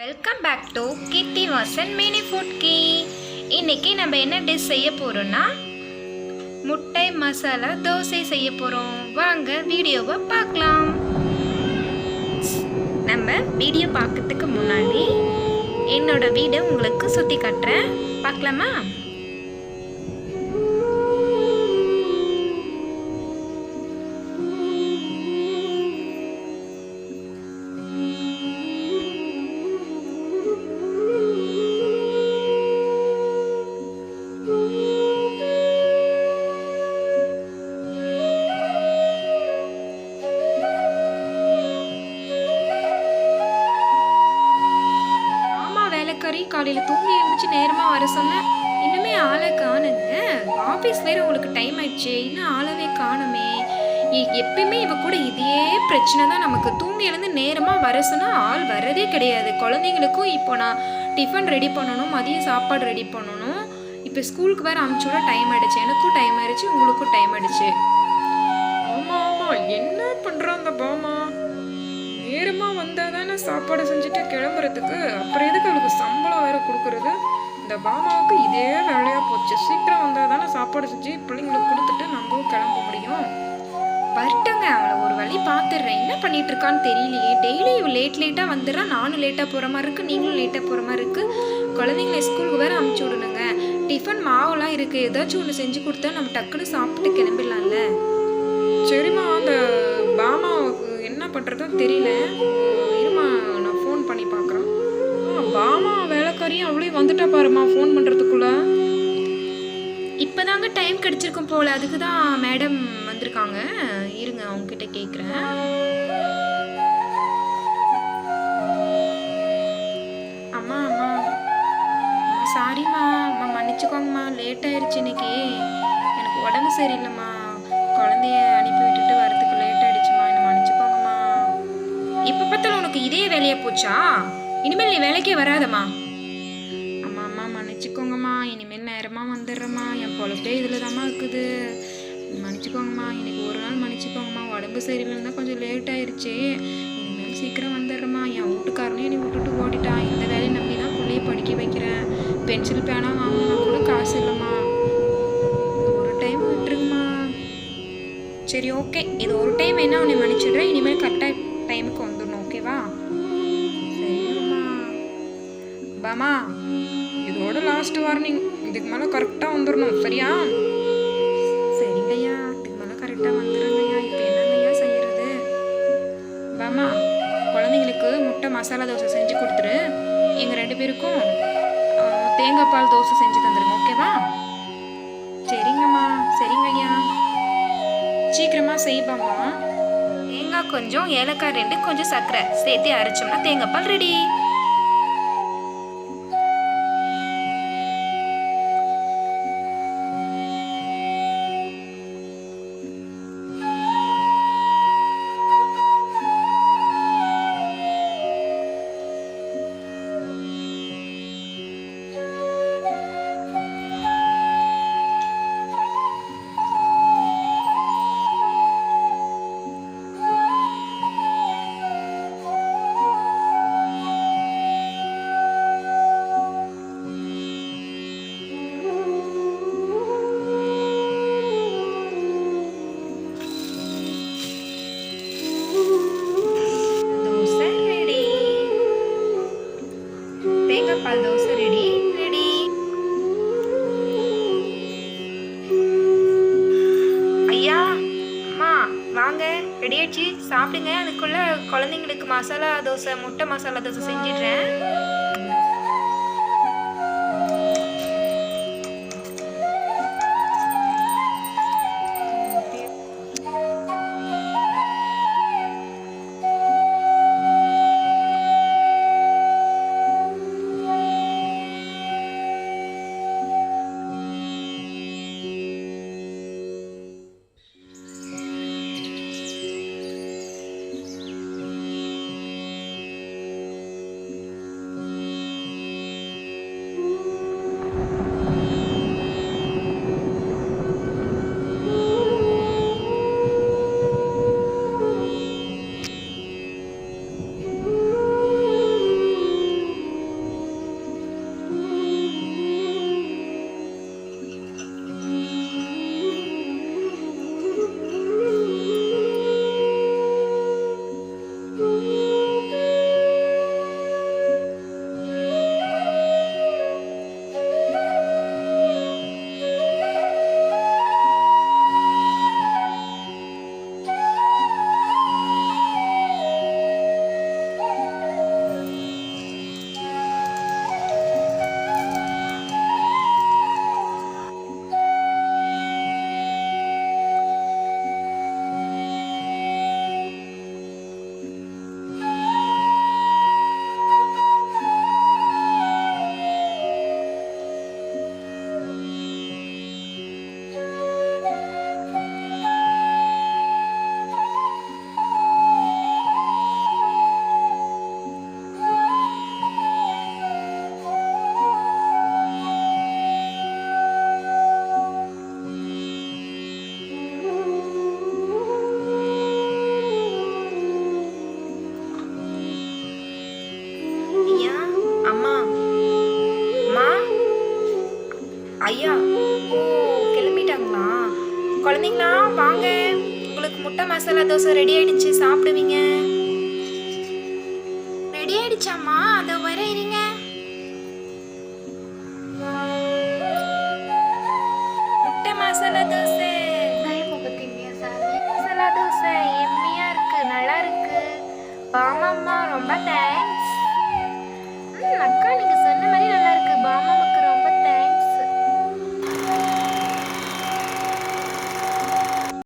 Welcome back to Keerthi Vasan mini food key இன்னைக்கு நம்ம என்ன டிஷ் செய்ய போகிறோன்னா முட்டை மசாலா தோசை செய்ய போகிறோம் வாங்க வீடியோவை பார்க்கலாம். நம்ம வீடியோ பார்க்கறதுக்கு முன்னாடி என்னோட வீடை உங்களுக்கு சுற்றி காட்டுறேன். பார்க்கலாமா? காலையில் தூங்கி எழுந்துச்சு நேரமாக வர சொன்னேன் இன்னுமே ஆளை காணுங்க. ஆஃபீஸ் வேறு உங்களுக்கு டைம் ஆயிடுச்சு. இன்னும் ஆளவே காணுமே. எப்பயுமே இவ கூட இதே பிரச்சனை தான் நமக்கு. தூங்கி எழுந்து நேரமாக வர சொன்னால் ஆள் வரதே கிடையாது. குழந்தைங்களுக்கும் இப்போ நான் டிஃபன் ரெடி பண்ணணும் மதியம் சாப்பாடு ரெடி பண்ணணும். இப்போ ஸ்கூலுக்கு வேறு அமுச்சு விட டைம் ஆயிடுச்சு. எனக்கும் டைம் ஆயிடுச்சு உங்களுக்கும் டைம் ஆயிடுச்சு. ஆமாம் ஆமாம் என்ன பண்ணுறோம் அந்த பாமா? நேரமாக சாப்பாடு செஞ்சுட்டு கிளம்புறதுக்கு அப்புறம் எதுக்கு அவளுக்கு சம்பளம் வேற கொடுக்கறது? இந்த பாமாவுக்கு இதே வேலையா போச்சு. சீக்கிரம் வந்தா தானே சாப்பாடு செஞ்சு பிள்ளைங்களுக்கு கொடுத்துட்டு நம்ம கிளம்ப முடியும். வரட்டுங்க. அவளை ஒரு வழி பார்த்துடுறேன். என்ன பண்ணிட்டு இருக்கான்னு தெரியலையே. டெய்லி இவ லேட் லேட்டாக வந்துடுறா. நானும் லேட்டாக போகிற மாதிரி இருக்கு. நீங்களும் லேட்டாக போகிற மாதிரி இருக்கு. குழந்தைங்களை ஸ்கூலுக்கு வேற அமுச்சு விடணுங்க. டிஃபன் மாவுலாம் இருக்கு. ஏதாச்சும் ஒன்று செஞ்சு கொடுத்தா நம்ம டக்குன்னு சாப்பிட்டு கிளம்பிடலாம்ல. சரிம்மா. அந்த பாமாவுக்கு என்ன பண்றதுன்னு தெரியல. வரையும் அவளே வந்துட்டா பாருமா ஃபோன் பண்ணுறதுக்குள்ள இப்போதாங்க டைம் கிடச்சிருக்கும் போல. அதுக்கு தான் மேடம் வந்திருக்காங்க. இருங்க அவங்கக்கிட்ட கேட்குறேன் அம்மா அம்மா. சாரிம்மா அம்மா மன்னிச்சுக்கோங்கம்மா. லேட் ஆயிடுச்சு இன்னைக்கு. எனக்கு உடம்பு சரியில்லைம்மா. குழந்தைய அனுப்பி விட்டுட்டு வரதுக்கு லேட் ஆயிடுச்சுமா என்னை மன்னிச்சுக்கோங்கம்மா. இப்போ பார்த்தாலும் உனக்கு இதே வேலையாக போச்சா? இனிமேல் நீ வேலைக்கே வராதம்மா. இனிமேல் நேரமாக வந்துடுறேம்மா. என் பொழப்பே இதில் தாம்மா இருக்குது. மன்னிச்சுக்கோங்கம்மா இன்னைக்கு ஒரு நாள் மன்னிச்சுக்கோங்கம்மா. உடம்பு சரியில்லைன்னா கொஞ்சம் லேட் ஆயிடுச்சு இனிமேல் சீக்கிரம் வந்துடுறேம்மா. என் வீட்டுக்காரனே நீ விட்டுட்டு ஓடிட்டான் இந்த வேலையை நம்பி தான் பிள்ளைய படிக்க வைக்கிறேன். பென்சில் பேனா வாங்கினா கூட காசு இல்லைம்மா. ஒரு டைம் விட்டுருங்கம்மா. சரி ஓகே இது ஒரு டைம் என்ன உன்னை மன்னிச்சிடுறேன். இனிமேல் கரெக்டாக டைமுக்கு வந்துடணும் ஓகேவா சரிம்மா. பாமா. இதோட லாஸ்ட் வார்னிங் இதுக்கு மேலே கரெக்டாக வந்துடணும் சரியா? சரிங்க ஐயா இதுக்கு மேலே கரெக்டாக வந்துடுங்க ஐயா இப்போ என்னங்க ஐயா செய்யறது? பாமா குழந்தைங்களுக்கு முட்டை மசாலா தோசை செஞ்சு கொடுத்துரு. எங்கள் ரெண்டு பேருக்கும் தேங்காய் பால் தோசை செஞ்சு தந்துடுங்க ஓகேவா? சரிங்கம்மா. சரிங்க ஐயா சீக்கிரமாக செய்ப்பாம்மா தேங்காய் கொஞ்சம் ஏலக்காய் ரெண்டு கொஞ்சம் சர்க்கரை சேர்த்து அரைச்சோம்னா தேங்காய் பால் ரெடி. ரெடி சாப்பிடுங்க. அதுக்குள்ளே குழந்தைங்களுக்கு மசாலா தோசை முட்டை மசாலா தோசை செஞ்சிடுறேன். ஐயா கிளம்பிட்டாங்களா? குழந்தைங்களா வாங்க. உங்களுக்கு முட்டை மசாலா தோசை ரெடி ஆயிடுச்சு சாப்பிடுவீங்க. ரெடி ஆயிடுச்சாம்மா அதை வர இருங்க முட்டை மசாலா தோசை. மசாலா தோசை எம்மியா இருக்கு நல்லா இருக்கு. பாமாம்மா ரொம்ப தேவை